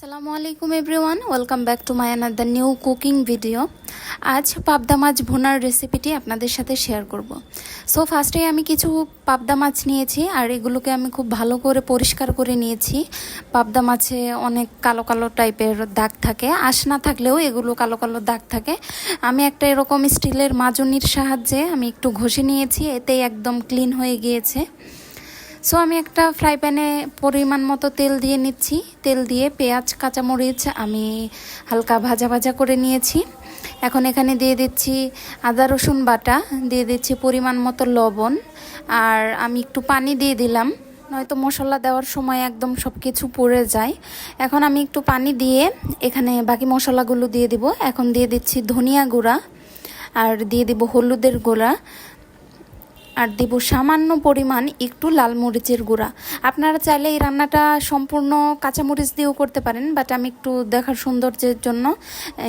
আসসালামু আলাইকুম everyone welcome back to my another new cooking video আজ পাবদা মাছ ভুনার রেসিপিটি আপনাদের সাথে শেয়ার করব। সো ফার্স্টে আমি কিছু পাবদা মাছ নিয়েছি, আর এগুলোকে আমি খুব ভালো করে পরিষ্কার করে নিয়েছি। পাবদা মাছে অনেক কালো কালো টাইপের দাগ থাকে, আশ না থাকলেও এগুলো কালো কালো দাগ থাকে। আমি একটা এরকম স্টিলের মাজনির সাহায্যে আমি একটু ঘষে নিয়েছি, এতেই একদম ক্লিন হয়ে গিয়েছে। সো আমি একটা ফ্রাই প্যানে পরিমাণ মতো তেল দিয়ে নিচ্ছি। তেল দিয়ে পেঁয়াজ, কাঁচামরিচ আমি হালকা ভাজা ভাজা করে নিয়েছি। এখন এখানে দিয়ে দিচ্ছি আদা, রসুন বাটা, দিয়ে দিচ্ছি পরিমাণ মতো লবণ। আর আমি একটু পানি দিয়ে দিলাম, নয়তো মশলা দেওয়ার সময় একদম সব কিছু পড়ে যায়। এখন আমি একটু পানি দিয়ে এখানে বাকি মশলাগুলো দিয়ে দিব। এখন দিয়ে দিচ্ছি ধনিয়া গুঁড়া, আর দিয়ে দিব হলুদের গুঁড়া। আর দেব সামান্য পরিমাণ একটু লাল মরিচের গুঁড়া। আপনারা চাইলে এই রান্নাটা সম্পূর্ণ কাঁচামরিচ দিয়েও করতে পারেন বাট আমি একটু দেখার সৌন্দর্যের জন্য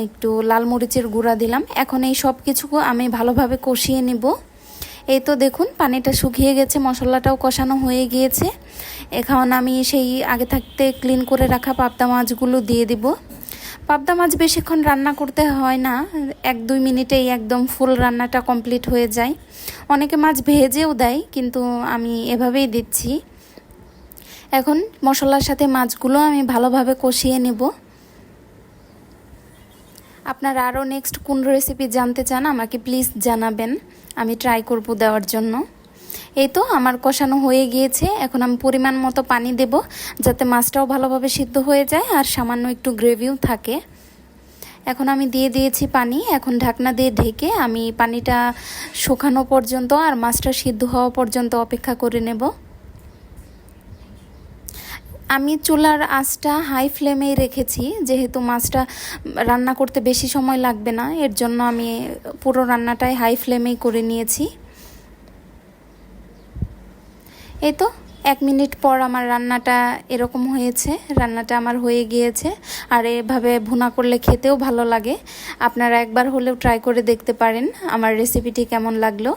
একটু লাল মরিচের গুঁড়া দিলাম। এখন এই সব কিছু আমি ভালোভাবে কষিয়ে নিব। এই তো দেখুন, পানিটা শুকিয়ে গেছে, মশলাটাও কষানো হয়ে গিয়েছে। এখন আমি সেই আগে থাকতে ক্লিন করে রাখা পাবদা মাছগুলো দিয়ে দিব। পাবদা মাছ বেশিক্ষণ রান্না করতে হয় না, এক দুই মিনিটেই একদম ফুল রান্নাটা কমপ্লিট হয়ে যায়। অনেকে মাছ ভেজেও দেয়, কিন্তু আমি এভাবেই দিচ্ছি। এখন মশলার সাথে মাছগুলো আমি ভালোভাবে কষিয়ে নেব। আপনারা আরও নেক্সট কোন রেসিপি জানতে চান, আমাকে প্লিজ জানাবেন। আমি ট্রাই করব দেওয়ার জন্য। এই তো আমার কষানো হয়ে গিয়েছে। এখন আমি পরিমাণ মতো পানি দেব যাতে মাছটাও ভালোভাবে সিদ্ধ হয়ে যায় আর সামান্য একটু গ্রেভিও থাকে। এখন আমি দিয়ে দিয়েছি পানি। এখন ঢাকনা দিয়ে ঢেকে আমি পানিটা শুকানো পর্যন্ত আর মাছটা সিদ্ধ হওয়া পর্যন্ত অপেক্ষা করে নেব। আমি চুলার আঁচটা হাই ফ্লেমেই রেখেছি, যেহেতু মাছটা রান্না করতে বেশি সময় লাগবে না, এর জন্য আমি পুরো রান্নাটাই হাই ফ্লেমেই করে নিয়েছি। এই তো, এক মিনিট পর আমার রান্নাটা এরকম হয়েছে, রান্নাটা আমার হয়ে গিয়েছে, আর এভাবে ভুনা করলে খেতেও ভালো লাগে। আপনারা একবার হলেও ট্রাই করে দেখতে পারেন, আমার রেসিপিটি কেমন লাগল।